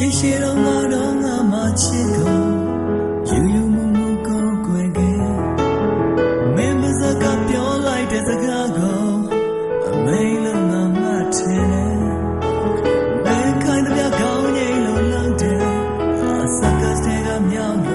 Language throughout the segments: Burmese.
ရှိရှိတော့ငါတော့ငါမချစ်တော့ယူယူမူမူကောင်းကွယ်ခဲ့မင်းမစကားပြောလိုက်တဲ့စကားကိုအမေလည်းငါမထင်နဲ့ဘယ် kind of ကောင်းရဲ့လုံးလုံးတဲ့အစကားတွေကမြောင်း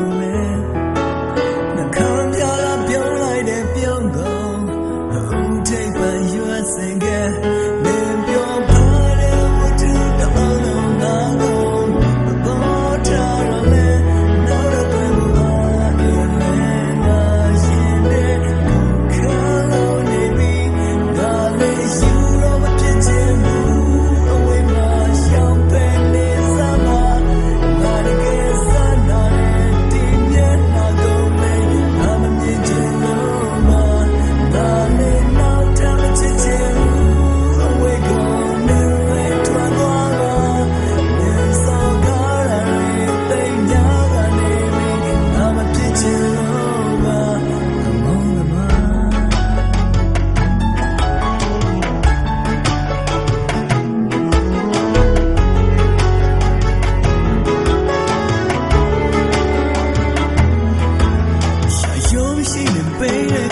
心能被人。